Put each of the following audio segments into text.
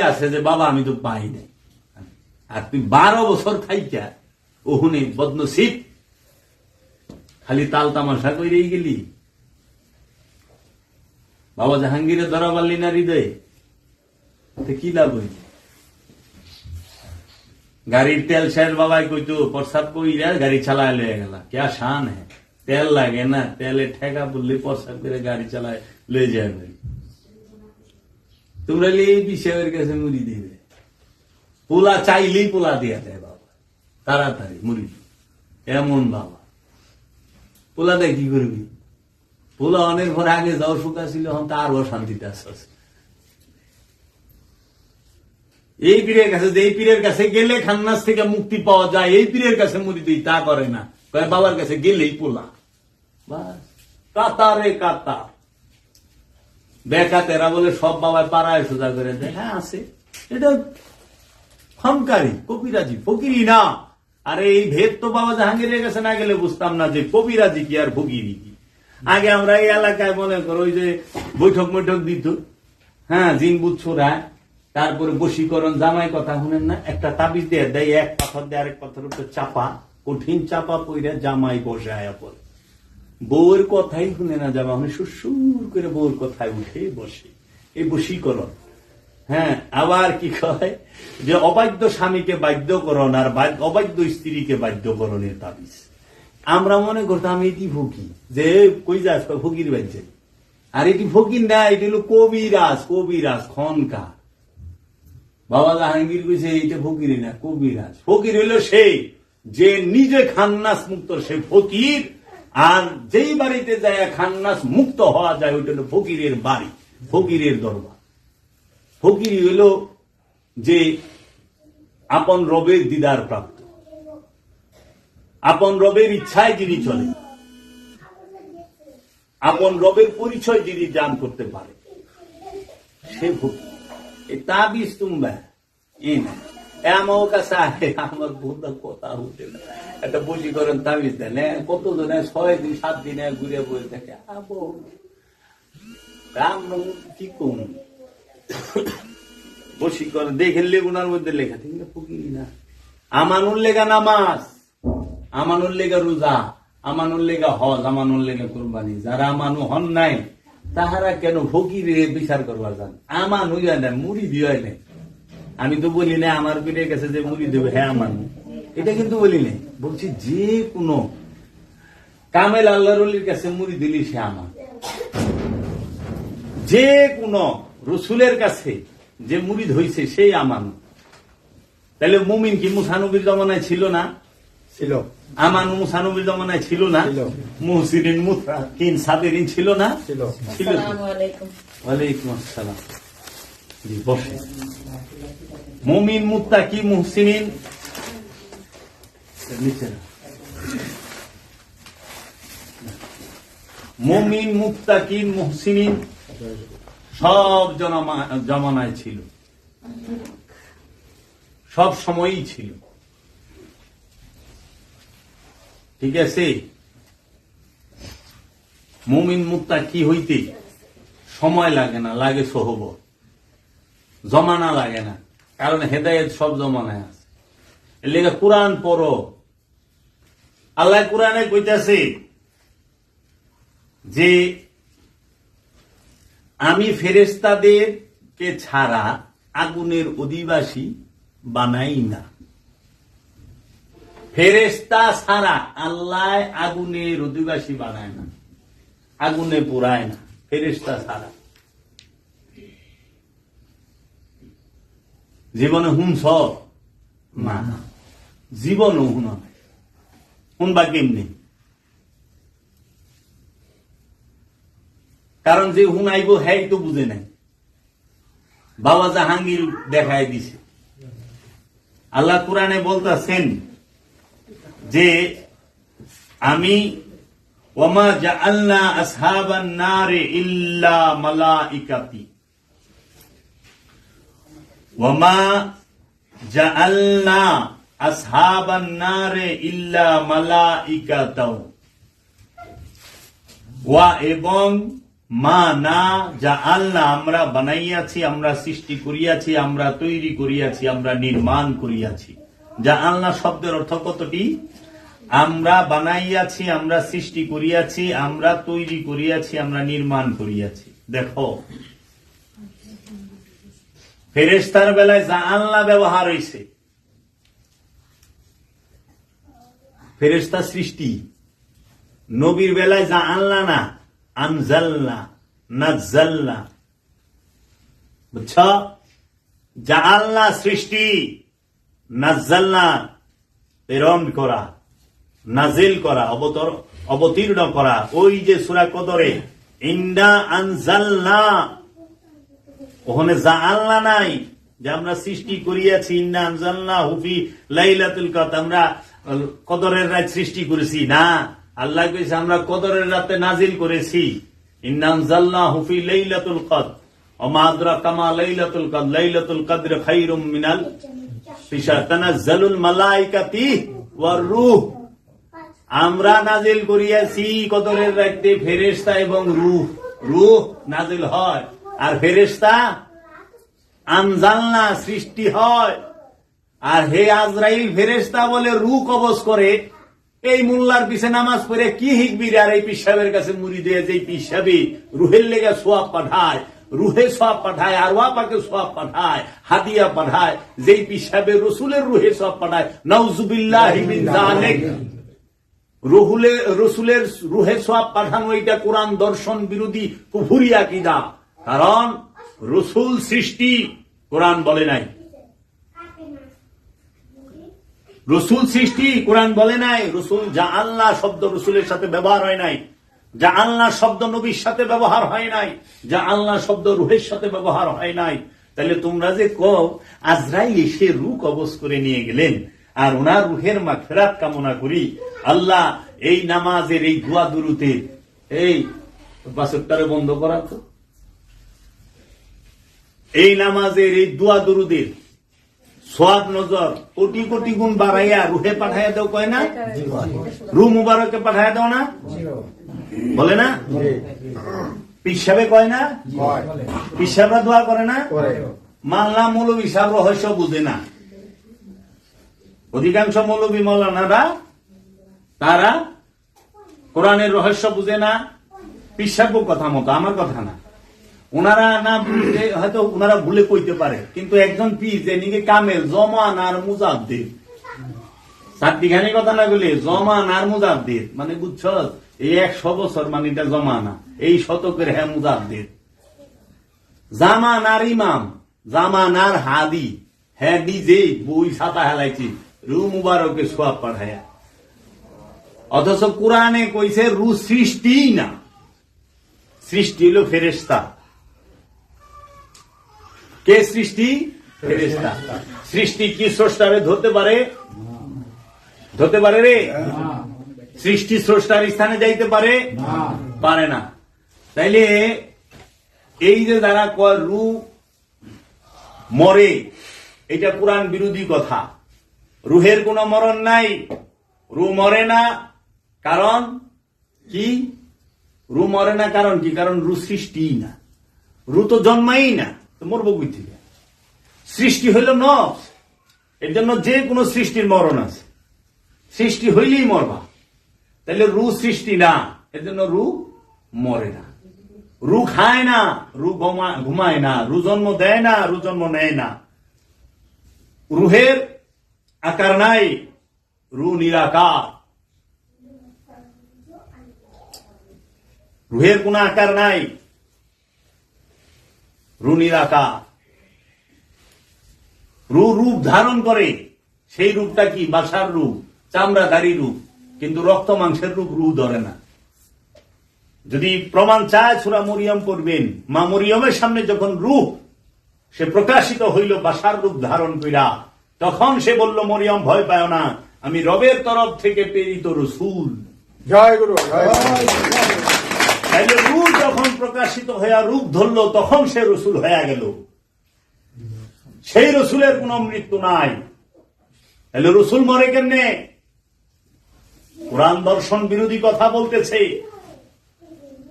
আছে যে, বাবা, আমি তো পাই নাই। আর তুই বারো বছর থাইকা ওহনে বদনসিব। খালি তাল তামাশা কইরেই গেলি। বাবা জাহাঙ্গীরে ধরা পারলি না হৃদয়ে। কি লাভ হইল? গাড়ির তেল শেষ বাবাই কইতো, প্রসাদ কইরা গাড়ি চালায় লয়ে গেল। ক্যা শান হ্যাঁ তেল লাগে না, তেলে ঠেকা বললি প্রসাদ করে গাড়ি চালায় লয়ে যায় তোমরা এই বিষয়ের কাছে মুড়ি দিবে। পোলা চাইলেই পোলা দিয়া দেয় বাবা। তাড়াতাড়ি মুড়ি এমন বাবা। পোলা দেয় কি করবি? পোলা অনেক ভর আগে যাও, সুখা ছিল হন তার শান্তিতে আসছে এই পীরের কাছে যে পীরের কাছে গেলে খান্নাস থেকে মুক্তি পাওয়া যায়, এই পীরের কাছে মুড়ি দিই, তা করে না। বাবার কাছে গেলেই পোলা। কাতারে কাতার। বেকা তেরা বলে সব বাবায় পাড়ায় সোজা করে দেয়। হ্যাঁ আছে। এটা ফমকারি কবিরাজি, ফকিরি না। আরে, এই ভেদ তো বাবা জাহাঙ্গীরের কাছে না গেলে বুঝতাম না যে কবিরাজি কি আর ফকিরি কি। আগে আমরা এই এলাকায় মনে করো ওই যে বৈঠক বৈঠক দিত। হ্যাঁ জিন বুচ্ছুরা তারপরে বশীকরণ, জামাই কথা শুনেন না? একটা তাবিজ দিয়ে, দেয়, এক পাথর দিয়ে, আরেক পাথর চাপা, কঠিন চাপা পইরা জামাই বসে আয়া পড়ে। বউয়ের কথাই শুনে না যাবা মানে সুসুর করে বউয়ের কথায় উঠে বসে। এই বশীকরণ। হ্যাঁ আবার কি কয়? যে অবাধ্য স্বামীকে বাধ্যকরণ আর বাধ্য- অবাধ্য স্ত্রীকে বাধ্যকরণের তাবিজ। আমরা মনে করতাম এটি ফকির যে কই যাস ফকির বাজছে আর এটি ফকির না, এটি হলো কবিরাজ কবিরাজ খনকা। বাবা জাহাঙ্গীর কইছে, এইটা ফকিরি না, কবিরাজ। ফকির হইল সেই যে নিজে খান্নাস মুক্ত, সে ফকির। আর যেই বাড়িতে যায় খান্নাস মুক্ত হওয়া যায়, ওইটা হলো ফকিরের বাড়ি, ফকিরের দরবার। ফকিরি হইল যে আপন রবের দিদার প্রাপ্ত। আপন রবের ইচ্ছায় যিনি চলে আপন রবের পরিচয় যিনি দান করতে পারে। সে এ তাবিজ তুমবা এই না এ আমার কাছে আমার বোধ কথা উঠে না একটা বলি করেন তাবিজ দেন কত দিনে ছয় দিন সাত দিনে ঘুরে বসে থাকে রাম কি কম বসি করে দেখে লেগুনার মধ্যে লেখা ঠিক না ফকিরি না আমানুর লেগা নামাজ আমানুর লেগা রোজা আমানুর লেগা হজ আমানুর লেগা কোরবানি যারা আমানু হন নাই তাহারা কেন ফকিরে বিচার করবার যান আমান হইয়া না মুড়ি দিয়ে নাই আমি তো বলি না আমার পীরের কাছে যে মুড়ি দেবে হ্যাঁ আমার। এটা কিন্তু বলি নাই। বলছি যে কোনো কামেল আল্লাহর কাছে মুড়ি দিলি সে আমার। যে কোন রসুলের কাছে যে মুড়ি হইছে সেই আমান তাহলে মুমিন কি মুসানবির জমানায় ছিল না? ছিল। আমান মুসানবির জমানায় ছিল না? ছিল। মুহসিরিন মুতাকিন সাবেরিন ছিল না? ছিল। ছিল। তো? আসসালামু আলাইকুম। ওয়ালাইকুম আসসালাম। জি বসে মুমিন মুত্তাকি মুহসিনিন। নিচে না। মুমিন মুত্তাকিন মুহসিনিন সব জমানায় ছিল। সব সময়ই ছিল। ঠিক আছে? মুমিন মুক্তা কি হইতে সময় লাগে না, লাগে সহব জমানা লাগে না। কারণ হেদায়েত সব জমানায় আছে। এর কোরআন পড়ো। আল্লাহ কোরআনে কইতাছে যে, আমি ফেরেস্তাদের কে ছাড়া আগুনের অধিবাসী বানাই না। ফেরেস্তা ছাড়া আল্লাহ আগুনের অধিবাসী বানায় না, আগুনে পুরায় না ফেরেস্তা ছাড়া। জীবনে হুনছ না জীবনও হুন নাই শুনবা কেমনি? কারণ যে হুনাইব হ্যাঁ তো বুঝে নাই। বাবা জাহাঙ্গীর দেখায় দিছে। আল্লাহ কোরআনে বলতেছেন যে, আমি ওমা জাআলনা আসহাবান নারে ইল্লা মালা মালাইকাতি। ওমা জাআলনা আসহাবান নারে ইল্লা মালাইকাতাও ওয়া এবং মা না, যা আল্লাহ আমরা বানাইয়াছি, আমরা সৃষ্টি করিয়াছি, আমরা তৈরি করিয়াছি, আমরা নির্মাণ করিয়াছি। যা আল্লাহ শব্দের অর্থ কতটি? আমরা বানাইয়াছি, আমরা সৃষ্টি করিয়াছি, আমরা তৈরি করিয়াছি, আমরা নির্মাণ করিয়াছি। দেখো ফেরেস্তার বেলায় যা আল্লাহ ব্যবহার হয়েছে ফেরেস্তা সৃষ্টি। নবীর বেলায় যা আল্লাহ না আনজাল্লা নাজ্জাল্লা বুঝছ? আল্লাহ সৃষ্টি নাজ্জাল্লা প্রেরণ করা, নাজিল করা, অবতর, অবতীর্ণ করা। ওই যে সুরা কদরে ইন্ডা আনজাল্লা ওখানে যা আল্লাহ নাই যে আমরা সৃষ্টি করিয়াছি হুফি লাইলাতুল কদর, আমরা কদরের রাত সৃষ্টি করেছি। না, আল্লাহ কইছে, আমরা কদরের রাতে নাজিল করেছি। ইন্না আনজাল্লাহ হুফি লাইলাতুল কদ আমরা নাজিল করিয়াছি কদরের রাখতে ফেরেস্তা এবং রুহ। রুহ নাজিল হয়। আর ফেরেস্তা আনজালনা সৃষ্টি হয়। আর হে আজরাইল ফেরেস্তা বলে রু কবজ করে, এই মোল্লার পিছে নামাজ পড়ে কি হিকবির আর এই পিসাবের কাছে মুড়ি দিয়ে যে পিসাবি রুহের লেগে সোয়াব পাঠায়, রুহে সব পাঠায় আর ওয়াপাকে সব পাঠায়, হাদিয়া পাঠায়, যেই পিসাবে রসুলের রুহে সব পাঠায়। নওজুবিল্লাহ রহুলে, রসুলের রুহে সব পাঠানো এটা কোরআন দর্শন বিরোধী কুফুরি আকিদা। কারণ রসুল সৃষ্টি কোরআন বলে নাই। রসুল সৃষ্টি কোরআন বলে নাই। রসুল যা আল্লাহ শব্দ রসুলের সাথে ব্যবহার হয় নাই। যা আল্লাহ শব্দ নবীর সাথে ব্যবহার হয় নাই। যা আল্লাহ শব্দ রুহের সাথে ব্যবহার হয় নাই। তাহলে তোমরা যে কও, আজরাইল এসে রু কবজ করে নিয়ে গেলেন আর ওনার রুহের মা ফেরাত কামনা করি। আল্লাহ এই নামাজের এই গুয়া দুরুতে এই বাসত্তারে বন্ধ করা তো। এই নামাজের এই দোয়া দুরুদের সোয়াব নজর কোটি কোটি গুণ বাড়াইয়া রুহে পাঠাইয়া দাও, কয় না? রু মুবারকে পাঠাইয়া দাও না? বলে না? পিসাবে কয় না? পিসাবরা দোয়া করে না? মাল্লা মৌলবী সাহেব রহস্য বুঝে না। অধিকাংশ মৌলবী মৌলানারা তারা কোরআনের রহস্য বুঝে না। পিসাব কথা মতো, আমার কথা না। ওনারা না হয়তো ওনারা ভুলে কইতে পারে। কিন্তু একজন পীর যে নিকে কামেল জমান আর মুজাদ্দিদ। চারটিখানি কথা না বলে জমান আর মুজাদ্দিদ। মানে বুঝছ, এই একশো বছর মানে এটা জমানা। এই শতকের হ্যাঁ মুজাদ্দিদ। জামান আর ইমাম, জামান আর হাদি। হ্যাঁ নিজেই বই ছাতা হেলাইছি রু মুবারকে সোয়াব পাঠায়া। অথচ কোরআনে কইছে রু সৃষ্টি না। সৃষ্টি হলো ফেরেস্তা কে সৃষ্টি? সৃষ্টি কি স্রষ্টারে ধরতে পারে? ধরতে পারে রে? সৃষ্টি স্রষ্টার স্থানে যাইতে পারে? পারে না। তাইলে এই যে কয় রু মরে, এটা কোরআন বিরোধী কথা। রুহের কোনো মরণ নাই। রু মরে না। কারণ কি? রু মরে না কারণ কি? কারণ রু সৃষ্টি না। রু তো জন্মাই না। তো মরব কই থেকে? সৃষ্টি হইল ন এর জন্য যে কোনো সৃষ্টির মরণ আছে। সৃষ্টি হইলেই মরবা। তাহলে রু সৃষ্টি না এর জন্য রু মরে না। রু খায় না, রু ঘুমায় না। রু জন্ম দেয় না, রু জন্ম নেয় না। রুহের আকার নাই, রু নিরাকার। রুহের কোন আকার নাই রু নিরাকার রু রূপ ধারণ করে সেই রূপটা কি? বাসার রূপ চামড়াধারী রূপ কিন্তু রক্ত মাংসের রূপ রু ধরে না। যদি প্রমাণ চায় সুরা মরিয়ম করবেন মা মরিয়মের সামনে যখন রূপ সে প্রকাশিত হইল বাসার রূপ ধারণ কইরা তখন সে বলল মরিয়ম ভয় পায় না আমি রবের তরফ থেকে প্রেরিত রসুল। জয় গুরু জয় তাইলে রূপ যখন প্রকাশিত হইয়া রূপ ধরলো তখন সে রসুল হইয়া গেল। সেই রসুলের কোন মৃত্যু নাই। তাহলে রসুল মরে কেমনে? কোরআন দর্শন বিরোধী কথা বলতেছে।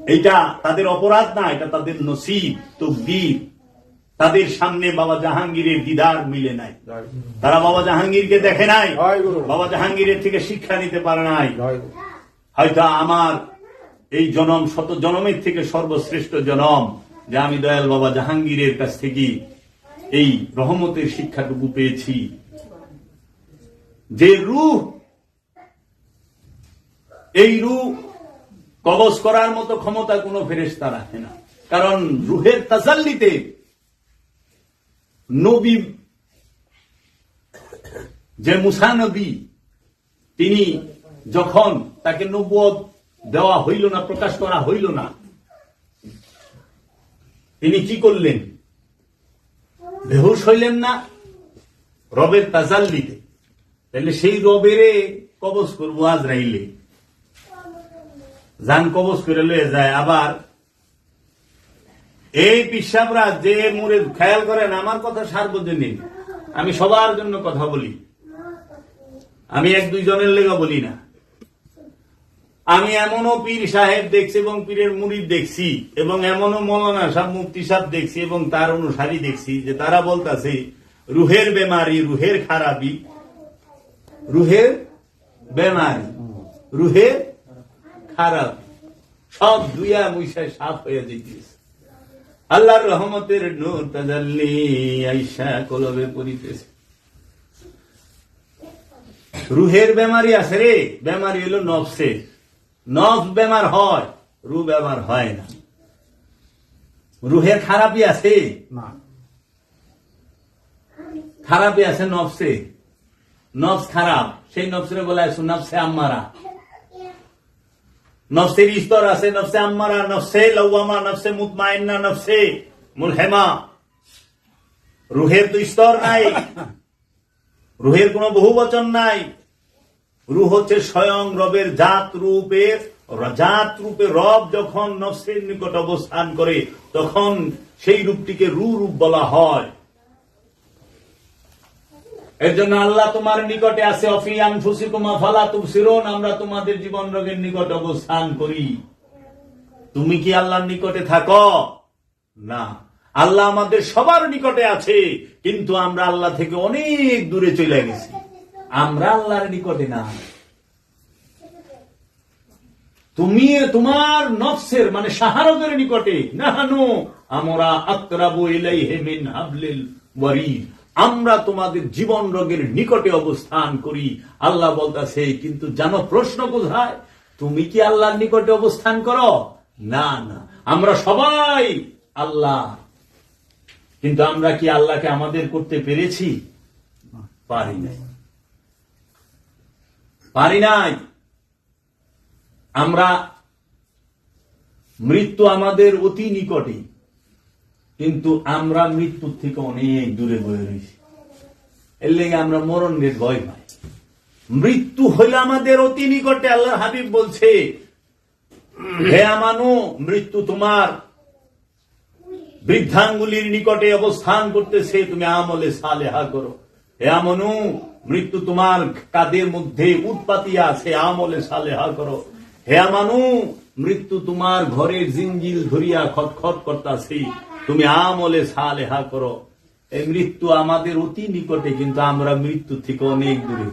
এটা তাদের অপরাধ না এটা তাদের নসিব তকদির। তাদের সামনে বাবা জাহাঙ্গীরের দিদার মিলে নাই। তারা বাবা জাহাঙ্গীরকে দেখে নাই। বাবা জাহাঙ্গীরের থেকে শিক্ষা নিতে পারে নাই। হয়তো আমার এই জনম শত জনমের থেকে সর্বশ্রেষ্ঠ জনম যে আমি দয়াল বাবা জাহাঙ্গীরের কাছ থেকে এই রহমতের শিক্ষাটুকু পেয়েছি। যে রূহ, এই রূহ কবজ করার মতো ক্ষমতা কোনো ফেরেশতা রাখে না। কারণ রুহের তাসাল্লিতে নবী, যে মুসা নবী, তিনি যখন তাকে নবুয়ত দেওয়া হইল না, প্রকাশ করা হইল না। তিনি কি করলেন? বেহুশ হইলেন না? রবের তাজাল্লিতে। তাহলে সেই রবেরে কবজ করব আজ রাইলে যান কবজ করে লয়ে যায়, আবার এই পিসাবরা যে মুরে খেয়াল করেন, আমার কথা সার্বজনীন। আমি সবার জন্য কথা বলি। আমি এক দুইজনের লেগা বলি না। আমি এমনও পীর সাহেব দেখছি এবং পীরের মুরিদ দেখছি এবং এমনও মৌলানা সাহেব, মুফতি সাহেব দেখছি এবং তার অনুসারী দেখছি যে তারা বলতাছে, রুহের বেমারি, রুহের খারাপি। রুহের বেমারি, রুহের খারাপ। সব দুইয়া মুইসায় সাফ হয়ে যেতেছে আল্লাহর রহমতের নূর তাজাল্লি আইসা কলবে পড়িতেছে। রুহের বেমারি আছে রে, বেমারি হলো নফসের। নফ বেমার হয় রু বেমার হয় না। রুহের খারাপই আছে? না। খারাপই আছে নফসে? নফস খারাপ সেই নফসের বলা আছে নফসে আম্মারা। নফসের স্তর আছে নফসে আম্মারা নফসে লওয়ামা নফসে মুতমাইন্না নফসে মুলহেমা। রুহের তো স্তর নাই। রুহের কোনো বহু বচন নাই। রুহ হচ্ছে স্বয়ং রবের জাত রূপে জাত রূপে রব যখন নফসের নিকট অবস্থান করে, তখন সেই রূপটিকে রু রূপ বলা হয়। এর জন্য আল্লাহ তোমার নিকটে আছে অফিয়ান ফুসিকুমা ফালা তুবসিরুন, আমরা তোমাদের জীবন রোগের নিকট অবস্থান করি। তুমি কি আল্লাহর নিকটে থাকো? না। আল্লাহ আমাদের সবার নিকটে আছে, কিন্তু আমরা আল্লাহ থেকে অনেক দূরে চলে গেছি। আমরা আল্লাহর নিকটে না। তুমি তোমার নফসের মানে শাহারতের নিকটে। নাহানু আমরা আত্রাবু ইলাইহি হাবলিল আমরা তোমাদের জীবন রোগের নিকটে অবস্থান করি। আল্লাহ বলতাছে, কিন্তু জানো প্রশ্ন কোথায়? তুমি কি আল্লাহর নিকটে অবস্থান করো? না না। আমরা সবাই আল্লাহ। কিন্তু আমরা কি আল্লাহকে আমাদের করতে পেরেছি? পারি নাই। পারি নাই। আমরা মৃত্যু আমাদের অতি নিকটে, কিন্তু আমরা মৃত্যুর থেকে অনেক দূরে বয়ে রয়েছি। এর লেগে আমরা মরণের ভয় পাই। মৃত্যু হইলে আমাদের অতি নিকটে আল্লাহ হাবিব বলছে, হে আমানু, মৃত্যু তোমার বৃদ্ধাঙ্গুলির নিকটে অবস্থান করতেছে, তুমি আমলে সালেহা করো। হে আমনু মৃত্যু তোমার কাদের মধ্যে উৎপাতিয়া আছে? আমলে সালেহা করো। হে আমানু, মৃত্যু তোমার ঘরের জিঞ্জিল ধরিয়া খটখট করতাছে। তুমি আমলে সালেহা করো। এই মৃত্যু আমাদের অতি নিকটে, কিন্তু আমরা মৃত্যু থেকে অনেক দূরে।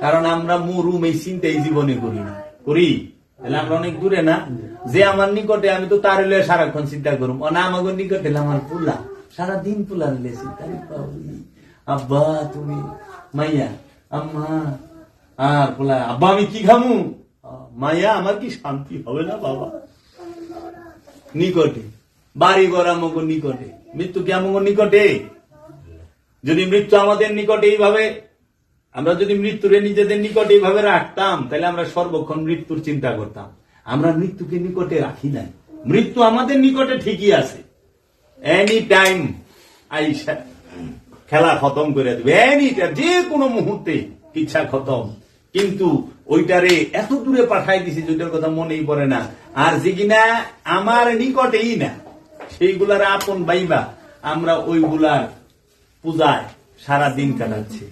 কারণ আমরা মরুম এই চিন্তা এই জীবনে করি না। করি? তাহলে আমরা অনেক দূরে না? যে আমার নিকটে, আমি তো তার হলে সারাক্ষণ চিন্তা করুম। না আমাকে নিকটে আমার পুলা। সারাদিন পুলা হলে চিন্তা। আব্বা, তুমি মাইয়া, আম্মা, আর পুলা আব্বা, আমি কি খামু? মাইয়া, আমার কি শান্তি হবে না, বাবা? নিকটে। বাড়ি আমাকে নিকটে। মৃত্যু কি আমাকে নিকটে? যদি মৃত্যু আমাদের নিকটে এইভাবে, আমরা যদি মৃত্যুরে নিজেদের নিকটে এইভাবে রাখতাম, তাহলে আমরা সর্বক্ষণ মৃত্যুর চিন্তা করতাম। আমরা মৃত্যুকে নিকটে রাখি নাই। মৃত্যু আমাদের নিকটে ঠিকই আছে। এনি টাইম আইসা। খেলা খতম করে দেবে। এনি যে কোনো মুহূর্তে ইচ্ছা খতম। কিন্তু ওইটারে এত দূরে পাঠাই দিছি, যেটার কথা মনেই পড়ে না। আর যে কিনা আমার নিকটেই না, সেইগুলার আপন বাইবা আমরা ওইগুলার পূজায় সারা দিন কাটাচ্ছি।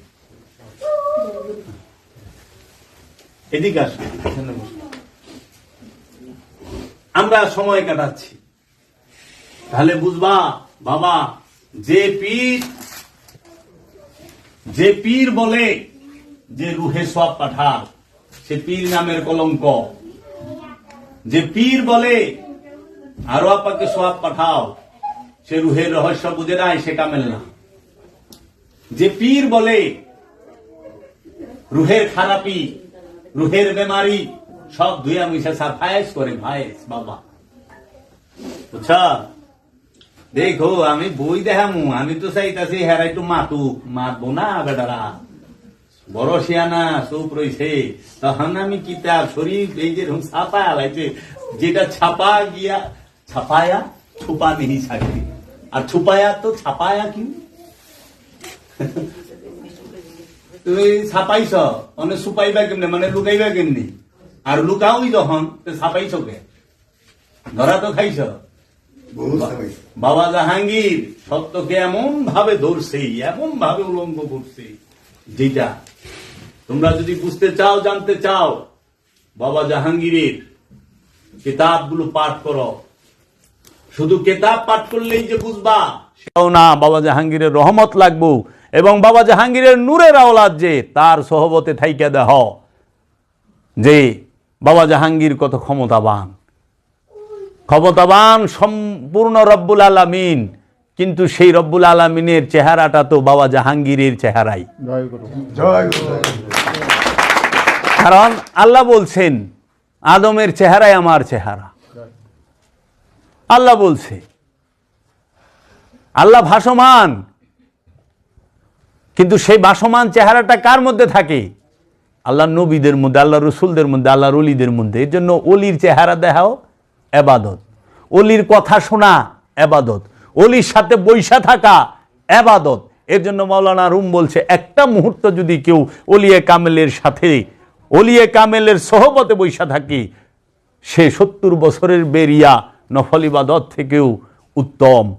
এদিকে আসুন আমরা সময় কাটাচ্ছি। তাহলে বুঝবা, বাবা, যে পীর যে পীর বলে যে রুহে সব পাঠাল সে পীর নামের কলঙ্ক। যে পীর বলে আরও আপাকে সব পাঠাও, সে রুহের রহস্য বুঝে নাই, সে কামেল না। যে পীর বলে রুহের খারাপি, রুহের বেমারি, সব ধুয়া মিশে সাফায়েস করে, ভাইস বাবা। বুঝছা? দেখো, আমি বই দেখামু, আমি তো চাইতাছি হেরাই তো মাতু মাতবো না বেটারা বড় শিয়ানা, চুপ রইছে তখন আমি কিতাব শরীফ এই যে ছাপা আলাইছে যেটা ছাপা গিয়া ছাপায়া ছুপা নেই সাকি আর ছুপায়া তো ছাপায়া কি তুমি ছাপাইছ মানে ছুপাইবা কেমনে? মানে লুকাইবা কেমনি? আর লুকাওই যখন ছাপাইছ কে? ধরা তো খাইছ? বাবা জাহাঙ্গীর সত্যকে এমন ভাবে ধরছে এমন ভাবে উলঙ্গ করছে যেটা তোমরা যদি বুঝতে চাও জানতে চাও বাবা জাহাঙ্গীরের কিতাবগুলো পাঠ করো। শুধু কেতাব পাঠ করলেই যে বুঝবা সেটাও না বাবা জাহাঙ্গীরের রহমত লাগবো এবং বাবা জাহাঙ্গীরের নূরের আওলাদ যে তার সহবতে থাইকা দেহ যে বাবা জাহাঙ্গীর কত ক্ষমতাবান। ক্ষমতাবান সম্পূর্ণ রব্বুল আলামিন কিন্তু সেই রব্বুল আলামিনের চেহারাটা তো বাবা জাহাঙ্গীরের চেহারাই। কারণ আল্লাহ বলছেন আদমের চেহারাই আমার চেহারা। আল্লাহ বলছে আল্লাহ ভাসমান। কিন্তু সেই ভাসমান চেহারাটা কার মধ্যে থাকে? আল্লাহ নবীদের মধ্যে আল্লাহ রসুলদের মধ্যে আল্লাহ অলিদের মধ্যে। এর জন্য অলির চেহারা দেখাও এবাদত। অলির কথা শোনা এবাদত। অলির সাথে বৈশা থাকা এবাদত। এর জন্য মাওলানা রুম বলছে, একটা মুহূর্ত যদি কেউ অলিয়ে কামেলের সাথে, অলিয়ে কামেলের সহবতে বৈশা থাকে, সে সত্তর বছরের বেরিয়া নফল ইবাদত থেকেও উত্তম।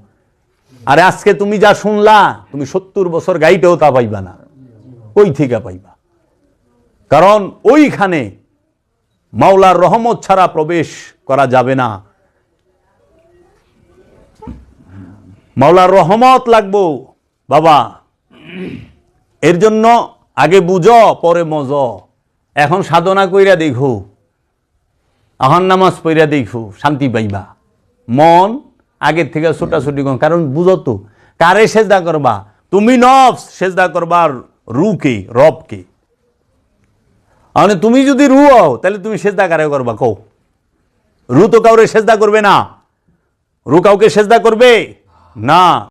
আরে আজকে তুমি যা শুনলা, তুমি সত্তর বছর গাইতেও তা পাইবা না। ওই থেকে পাইবা। কারণ ওইখানে মাওলার রহমত ছাড়া প্রবেশ করা যাবে না। মাওলার রহমত লাগবো, বাবা। এর জন্য আগে বুঝ, পরে মজ। এখন সাধনা কইরা দেখো। আহান নামাজ পইরা দেখো, শান্তি পাইবা। মন আগের থেকে ছোটাছুটি কর, কারণ বুঝো তো, কারে সেজদা করবা? তুমি নফস সেজদা করবার রুকে রবকে মানে তুমি যদি রু হও, তাহলে তুমি সেজদা কারে করবা? কও। রু তো কাউরে সেজদা করবে না। রু কাউকে সেজদা করবে? না।